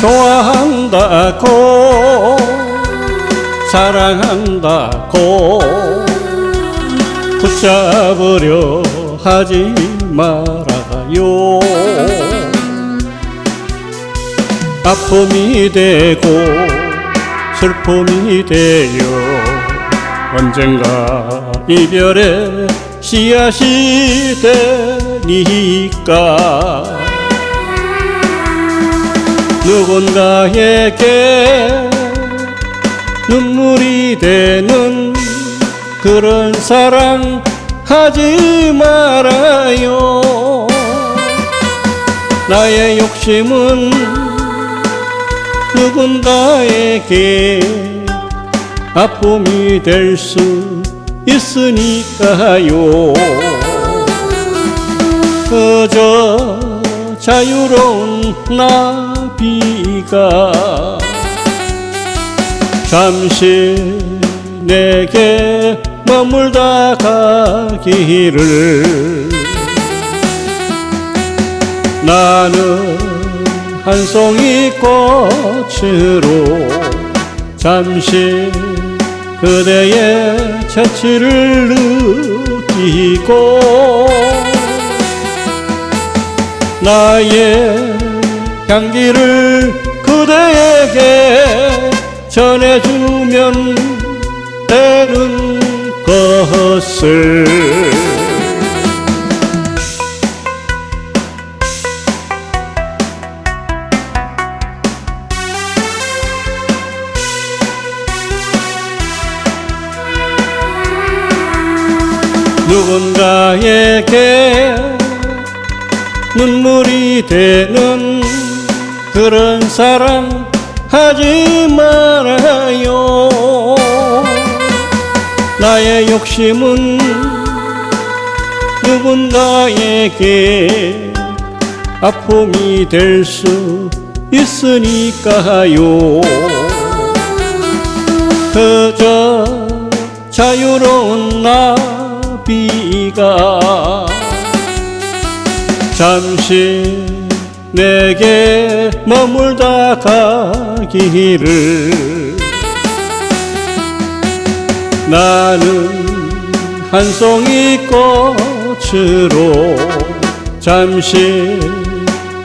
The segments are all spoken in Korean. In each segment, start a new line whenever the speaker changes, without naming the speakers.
좋아한다고 사랑한다고 붙잡으려 하지 말아요. 아픔이 되고 슬픔이 되어 언젠가 이별의 씨앗이 되니까 누군가에게 눈물이 되는 그런 사랑 하지 말아요. 나의 욕심은 누군가에게 아픔이 될 수 있으니까요. 그저 자유로운 나 비가 잠시 내게 머물다 가기를. 나는 한 송이 꽃으로 잠시 그대의 재치를 느끼고 나의 향기를 그대에게 전해주면 되는 것을. 누군가에게 눈물이 되는 그런 사랑 하지 말아요. 나의 욕심은 누군가에게 아픔이 될 수 있으니까요. 그저 자유로운 나비가 잠시 내게 머물다 가기를. 나는 한 송이 꽃으로 잠시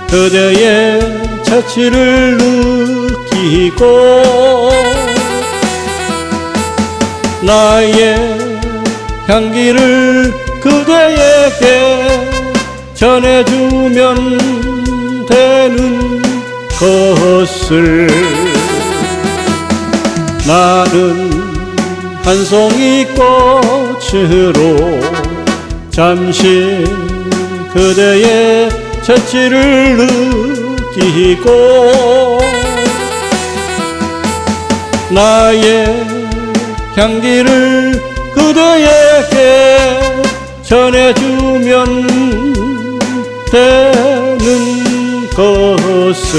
그대의 자취를 느끼고 나의 향기를 그대에게 전해주면 되는 것을 나는 한 송이 꽃으로 잠시 그대의 재치를 느끼고 나의 향기를 그대에게 전해주면 되는 것을